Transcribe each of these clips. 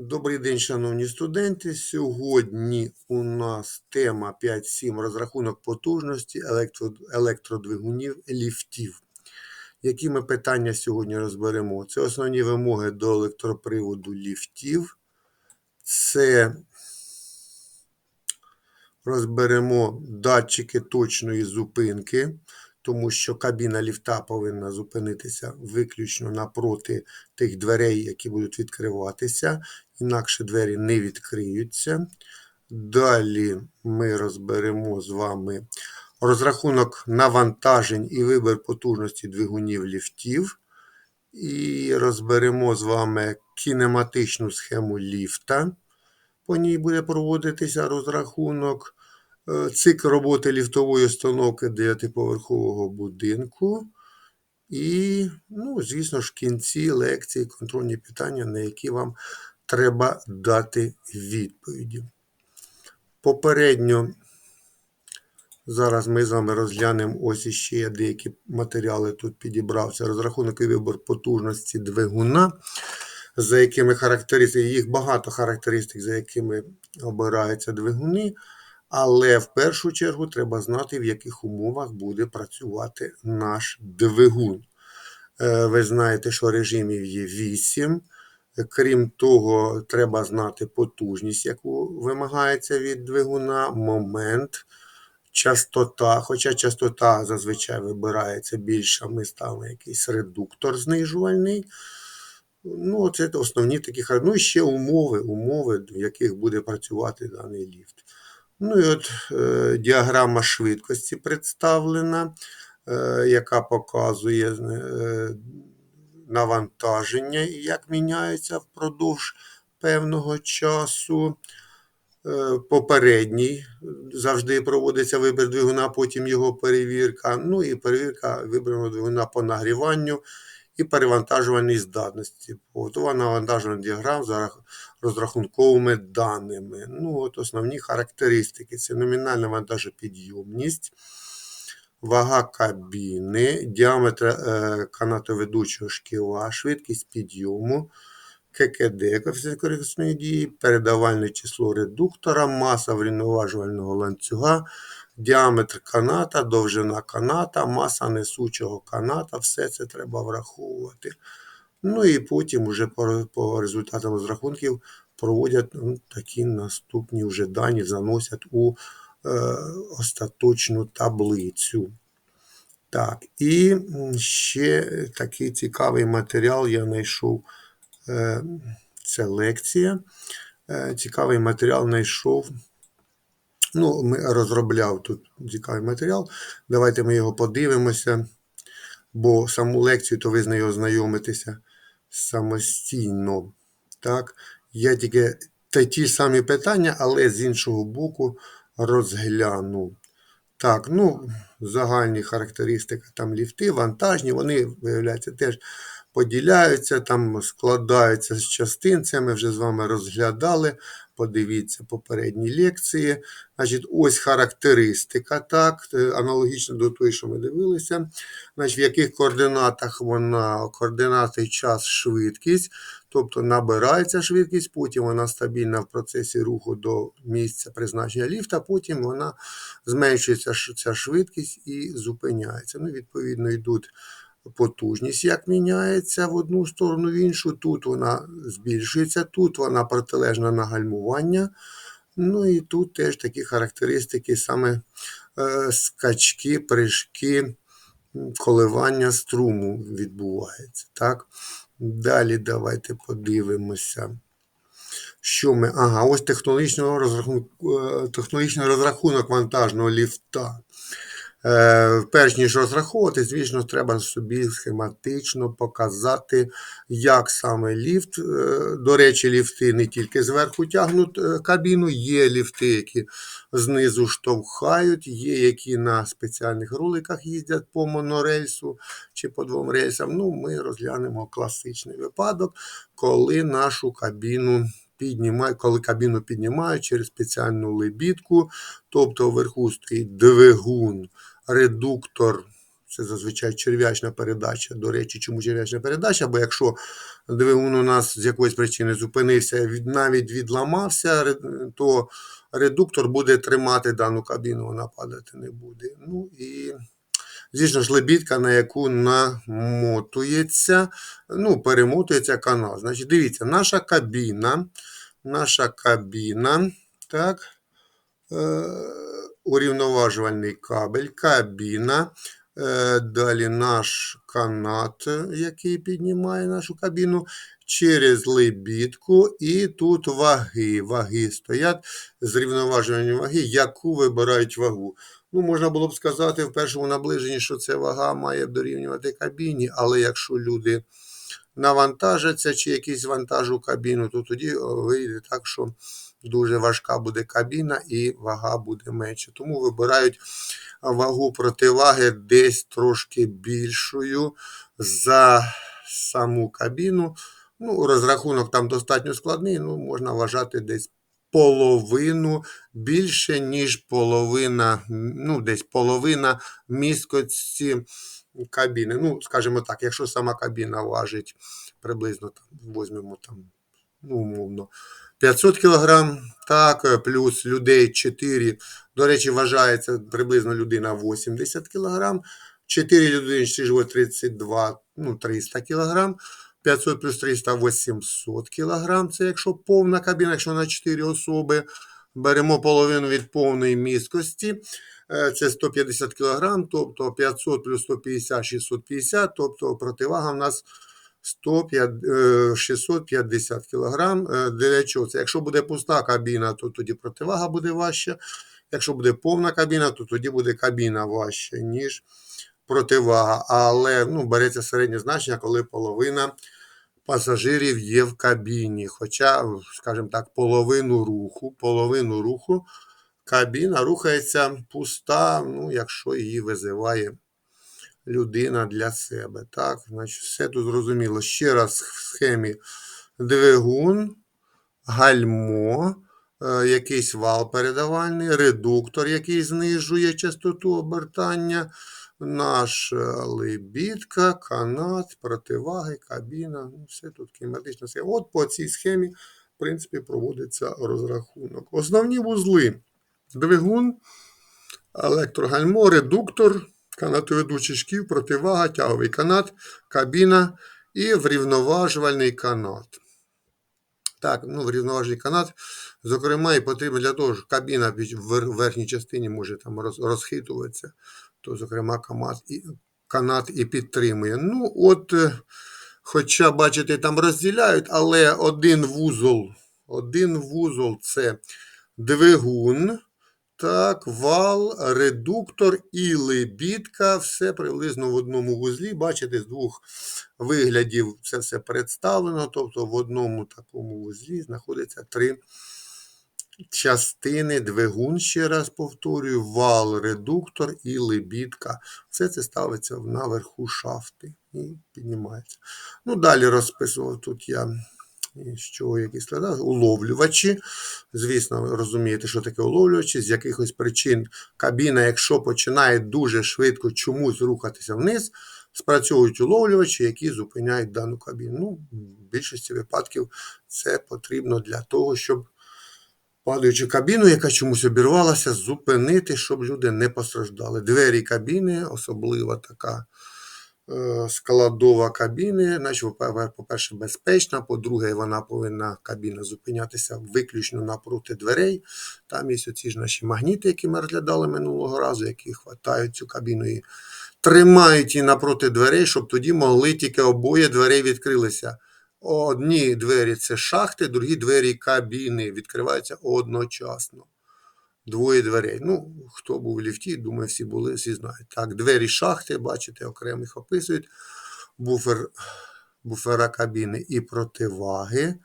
Добрий день, шановні студенти. Сьогодні у нас тема 5.7 розрахунок потужності електро, електродвигунів ліфтів. Які ми питання сьогодні розберемо? Це основні вимоги до електроприводу ліфтів. Це розберемо датчики точної зупинки, тому що кабіна ліфта повинна зупинитися виключно напроти тих дверей, які будуть відкриватися, інакше двері не відкриються. Далі ми розберемо з вами розрахунок навантажень і вибір потужності двигунів ліфтів. І розберемо з вами кінематичну схему ліфта. По ній буде проводитися розрахунок. Е, цикл роботи ліфтової установки дев'ятиповерхового будинку. І, ну, звісно ж, в кінці лекції контрольні питання, на які вам треба дати відповіді. Попередньо, зараз ми з вами розглянемо ось іще деякі матеріали тут підібрався. Розрахунок і вибір потужності двигуна, за якими характеристики, їх багато характеристик, за якими обираються двигуни. Але в першу чергу треба знати, в яких умовах буде працювати наш двигун. Е, ви знаєте, що режимів є 8. Крім того, треба знати потужність, яку вимагається від двигуна, момент, частота. Хоча частота зазвичай вибирається більша, ми ставимо якийсь редуктор знижувальний. Ну, це основні такі Ну і ще умови, умови, в яких буде працювати даний ліфт. Ну і от е, діаграма швидкості представлена, е, яка показує е, навантаження як міняється впродовж певного часу. Попередній завжди проводиться вибір двигуна, потім його перевірка. Ну і перевірка вибраного двигуна по нагріванню і перевантажувальній здатності. Готова навантажувальна діаграм за розрахунковими даними. Ну, от Основні характеристики: це номінальна вантажопідйомність, вага кабіни, діаметр е, канатоведучого шківа, швидкість підйому. ККД, коефіцієнт корисної дії, передавальне число редуктора, маса врівноважувального ланцюга, діаметр каната, довжина каната, маса несучого каната, все це треба враховувати. Ну і потім вже по, по результатам розрахунків проводять ну, такі наступні вже дані, заносять у е, остаточну таблицю. Так, і ще такий цікавий матеріал я знайшов. Е, це лекція. Е, цікавий матеріал знайшов. Ну, ми розробляв тут цікавий матеріал. Давайте ми його подивимося, бо саму лекцію, то ви з нею ознайомитеся самостійно. Так, Я тільки та ті самі питання, але з іншого боку розгляну. Так, ну, загальні характеристики там ліфти, вантажні, вони, виявляється, теж поділяються, там складаються з частин. Це ми вже з вами розглядали. Подивіться попередні лекції. Значить, Ось характеристика, так, е, аналогічно до того, що ми дивилися. Значить, В яких координатах вона координати час, швидкість, тобто набирається швидкість, потім вона стабільна в процесі руху до місця призначення ліфта, потім вона зменшується ця швидкість і зупиняється. Ну, Відповідно, йдуть потужність, як міняється в одну сторону, в іншу. Тут вона збільшується, тут вона протилежна на гальмування. Ну і тут теж такі характеристики, саме е, скачки, прыжки, коливання струму відбувається. Так? Далі давайте подивимося. Що ми. Ага, ось технологічний розрахунок, е, технологічний розрахунок вантажного ліфта. Е, перш ніж розраховувати, звісно, треба собі схематично показати, як саме ліфт. Е, до речі, ліфти не тільки зверху тягнуть е, кабіну, є ліфти, які знизу штовхають, є які на спеціальних роликах їздять по монорельсу чи по двом рельсам. Ну, Ми розглянемо класичний випадок, коли нашу кабіну піднімає, коли кабіну піднімають через спеціальну лебідку, тобто вверху стоїть двигун, редуктор Це зазвичай черв'ячна передача. До речі, чому черв'ячна передача? Бо якщо двигун у нас з якоїсь причини зупинився, навіть відламався, то редуктор буде тримати дану кабіну, вона падати не буде. Ну і звісно ж, лебідка, на яку намотується, ну, перемотується канал. Значить, дивіться, наша кабіна, наша кабіна, так, е, урівноважувальний кабель, кабіна. Е, Далі наш канат, який піднімає нашу кабіну через лебідку, і тут ваги. Ваги стоять з рівноважуванням ваги, яку вибирають вагу. Ну, можна було б сказати в першому наближенні, що це вага має дорівнювати кабіні, але якщо люди навантажаться чи якийсь вантаж у кабіну, то тоді вийде так, що дуже важка буде кабіна і вага буде менше. Тому вибирають вагу противаги десь трошки більшою за саму кабіну. Ну, розрахунок там достатньо складний, ну, можна вважати десь половину більше, ніж половина, ну, десь половина місткості кабіни. Ну, скажімо так, якщо сама кабіна важить приблизно там, візьмемо там, ну, умовно, 500 кг, так, плюс людей 4, до речі, вважається приблизно людина 80 кг, 4 людини живуть 32, ну, 300 кг, 500 плюс 300 800 кг, це якщо повна кабіна, якщо на 4 особи, беремо половину від повної місткості, е, це 150 кг, тобто 500 плюс 150 650, тобто противага в нас 105, е, 650 кг. Для чого це? Якщо буде пуста кабіна, то тоді противага буде важча. Якщо буде повна кабіна, то тоді буде кабіна важча, ніж противага. Але ну, береться середнє значення, коли половина пасажирів є в кабіні. Хоча, скажімо так, половину руху, половину руху кабіна рухається пуста, ну, якщо її визиває людина для себе. Так, значить, все тут зрозуміло. Ще раз в схемі двигун, гальмо, е, якийсь вал передавальний, редуктор, який знижує частоту обертання, наш е, лебідка, канат, противаги, кабіна. Ну, все тут кінематична схема. От по цій схемі, в принципі, проводиться розрахунок. Основні вузли. Двигун, електрогальмо, редуктор, канатоведучий шків, противага, тяговий канат, кабіна і врівноважувальний канат. Так, ну, врівноважений канат, зокрема, і потрібно для того, що кабіна в верхній частині може там розхитуватися, то, зокрема, канат і, канат і підтримує. Ну, от, е, хоча, бачите, там розділяють, але один вузол, один вузол це двигун, так, вал, редуктор і лебідка. Все приблизно в одному вузлі. Бачите, з двох виглядів це все представлено. Тобто в одному такому вузлі знаходиться три частини. Двигун, ще раз повторюю, вал, редуктор і лебідка. Все це ставиться наверху шафти і піднімається. Ну, далі розписував тут я. І з чого які? Уловлювачі. Звісно, ви розумієте, що таке уловлювачі. З якихось причин кабіна, якщо починає дуже швидко чомусь рухатися вниз, спрацьовують уловлювачі, які зупиняють дану кабіну. Ну, в більшості випадків це потрібно для того, щоб падаючу кабіну, яка чомусь обірвалася, зупинити, щоб люди не постраждали. Двері кабіни, особлива така е, складова кабіни, по- по-перше, безпечна, по-друге, вона повинна кабіна зупинятися виключно напроти дверей. Там є оці ж наші магніти, які ми розглядали минулого разу, які хватають цю кабіну і тримають її напроти дверей, щоб тоді могли тільки обоє дверей відкрилися. Одні двері це шахти, другі двері кабіни відкриваються одночасно. Двоє дверей. Ну, хто був в ліфті, думаю, всі були, всі знають. Так, двері шахти, бачите, окремо їх описують. Буфер, буфера кабіни і противаги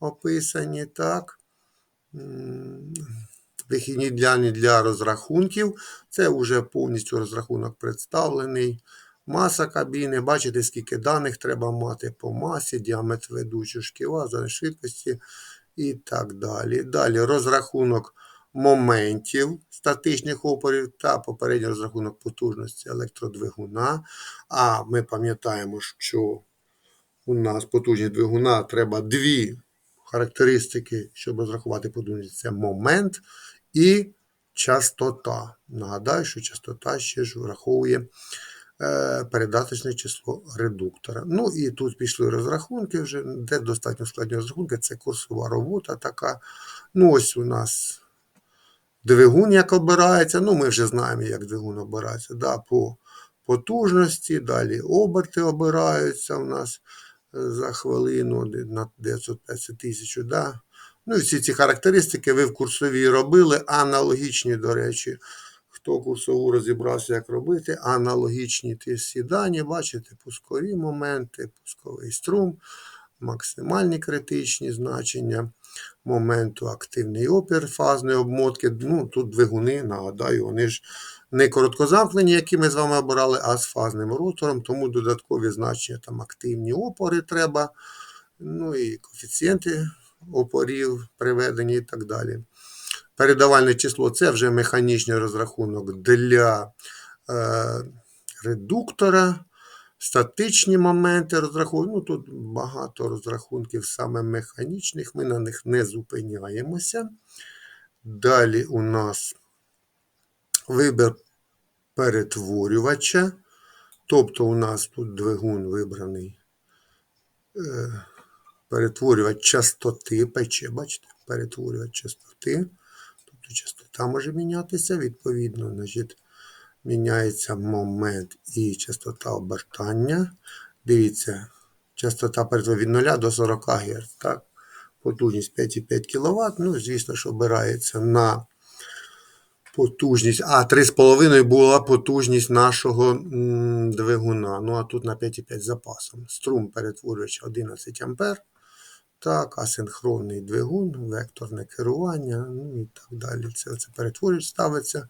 описані, так. Вихідні дляні для розрахунків. Це вже повністю розрахунок представлений. Маса кабіни, бачите, скільки даних треба мати по масі, діаметр ведучого шківа, зони швидкості і так далі. Далі розрахунок моментів статичних опорів та попередній розрахунок потужності електродвигуна. А ми пам'ятаємо, що у нас потужність двигуна треба дві характеристики, щоб розрахувати потужність. Це момент і частота. Нагадаю, що частота ще ж враховує передаточне число редуктора. Ну і тут пішли розрахунки вже, де достатньо складні розрахунки, це курсова робота така. Ну, ось у нас двигун, як обирається. Ну, ми вже знаємо, як двигун обирається. Да, по потужності, далі оберти обираються у нас е, за хвилину на 950 тисяч. Да. Ну і всі ці характеристики ви в курсовій робили, аналогічні, до речі. Хто курсову розібрався, як робити, аналогічні ті всі бачите, пускові моменти, пусковий струм, максимальні критичні значення моменту, активний опір фазної обмотки. Ну, Тут двигуни, нагадаю, вони ж не короткозамкнені, які ми з вами обирали, а з фазним ротором, тому додаткові значення там активні опори треба. Ну і коефіцієнти опорів приведені і так далі. Передавальне число це вже механічний розрахунок для е, редуктора. Статичні моменти розрахунку. Ну, тут багато розрахунків саме механічних, ми на них не зупиняємося. Далі у нас вибір перетворювача. Тобто у нас тут двигун вибраний е, перетворювач частоти ПЧ, бачите, перетворювач частоти. Тобто частота може мінятися, відповідно, значить, міняється момент і частота обертання. Дивіться, частота перетворює від 0 до 40 Гц. Так? Потужність 5,5 кВт. Ну, звісно, що обирається на потужність. А 3,5 була потужність нашого двигуна. Ну, а тут на 5,5 запасом. Струм перетворювач 11 А. Так, асинхронний двигун, векторне керування, ну і так далі. Це, це перетворювач ставиться.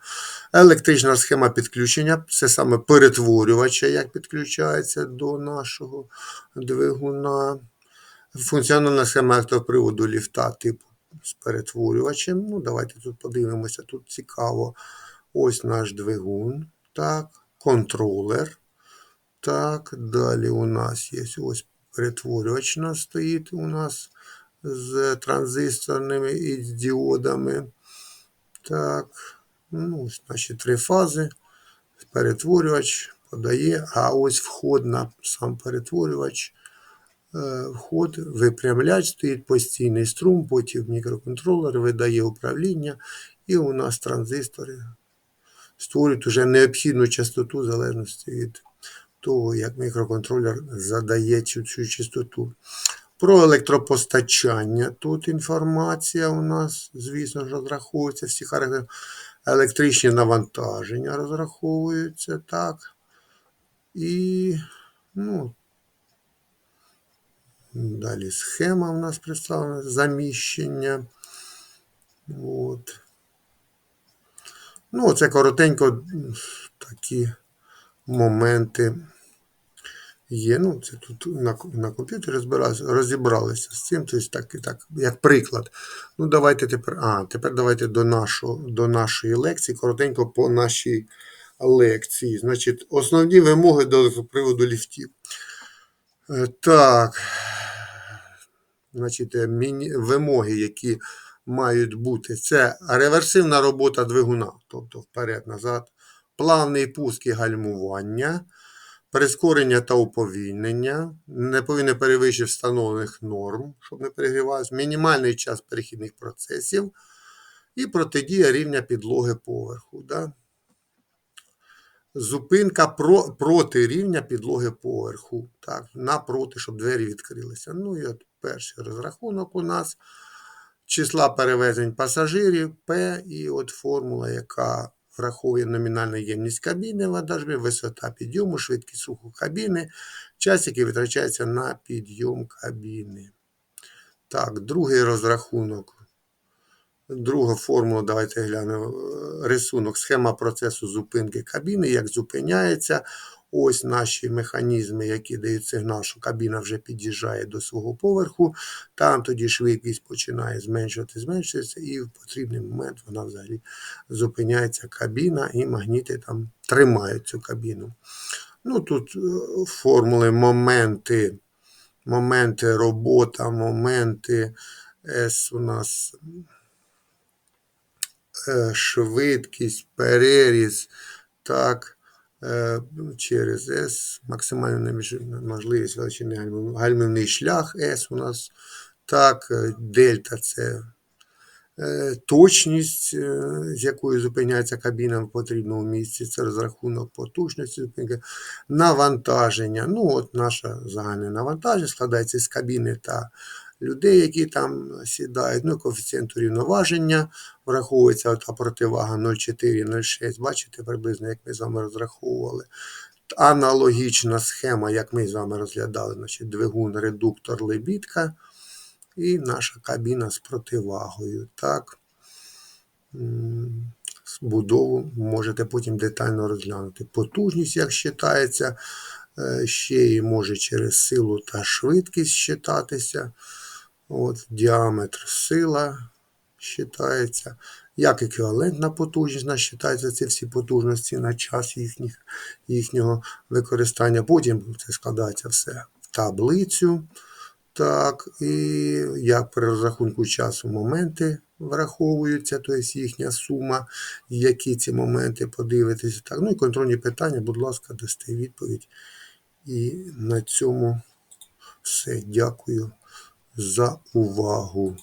Електрична схема підключення це саме перетворювача, як підключається до нашого двигуна. Функціональна схема електроприводу ліфта типу з перетворювачем. Ну, Давайте тут подивимося, тут цікаво. Ось наш двигун. Так, контролер. Так, далі у нас є ось перетворювач у нас стоїть у нас з транзисторними і з діодами. Так, ну, наші три фази. Перетворювач подає, а ось вход на сам перетворювач. Е, вход, випрямляч стоїть постійний струм, потім мікроконтролер видає управління, і у нас транзистори створюють вже необхідну частоту в залежності від того, як мікроконтролер задає цю, цю частоту. Про електропостачання. Тут інформація у нас, звісно ж, розраховується всі характери. Електричні навантаження розраховуються так. І, ну, далі схема у нас представлена, заміщення. От. Ну, це коротенько такі моменти є. Ну, це тут на на комп'ютері розібралися з цим. Тобто так, так, як приклад. Ну, давайте тепер. А, тепер давайте до нашого, до нашої лекції, коротенько по нашій лекції. Значить, основні вимоги до приводу ліфтів. Е, так. Значить, е, вимоги, які мають бути, це реверсивна робота двигуна, тобто вперед-назад, плавний пуск і гальмування прискорення та уповільнення, не повинні перевищити встановлених норм, щоб не перегрівалося, мінімальний час перехідних процесів і протидія рівня підлоги поверху. Да? Зупинка про, проти рівня підлоги поверху. Так, Напроти, щоб двері відкрилися. Ну і от перший розрахунок у нас числа перевезень пасажирів П, і от формула, яка враховує номінальну ємність кабіни, вантажби, висота підйому, швидкість руху кабіни, час, який витрачається на підйом кабіни. Так, другий розрахунок. Друга формула, давайте глянемо. Е, Рисунок, схема процесу зупинки кабіни, як зупиняється. Ось наші механізми, які дають сигнал, що кабіна вже під'їжджає до свого поверху. Там тоді швидкість починає зменшувати, зменшуватися, і в потрібний момент вона взагалі зупиняється кабіна, і магніти там тримають цю кабіну. Ну, тут е, формули, моменти, моменти робота, моменти S у нас е, швидкість, переріз, так, через S, максимальна можливість величини гальмівний шлях S у нас, так, е, дельта це е, точність, е, з якою зупиняється кабіна в потрібному місці, це розрахунок потужності зупинки, навантаження. Ну, от наше загальне навантаження складається з кабіни та людей, які там сідають. Ну, коефіцієнт урівноваження враховується та противага 0,4-0,6. Бачите, приблизно, як ми з вами розраховували. Аналогічна схема, як ми з вами розглядали, значить, двигун, редуктор, лебідка і наша кабіна з противагою. Так. Будову можете потім детально розглянути. Потужність, як считається, е, ще і може через силу та швидкість считатися. От, діаметр сила считається. Як еквівалентна потужність нас считається ці всі потужності на час їхніх, їхнього використання. Потім це складається все в таблицю. Так, і як при розрахунку часу моменти враховуються, тобто їхня сума, які ці моменти подивитися. Так, ну і контрольні питання, будь ласка, дасте відповідь. І на цьому все. Дякую за увагу.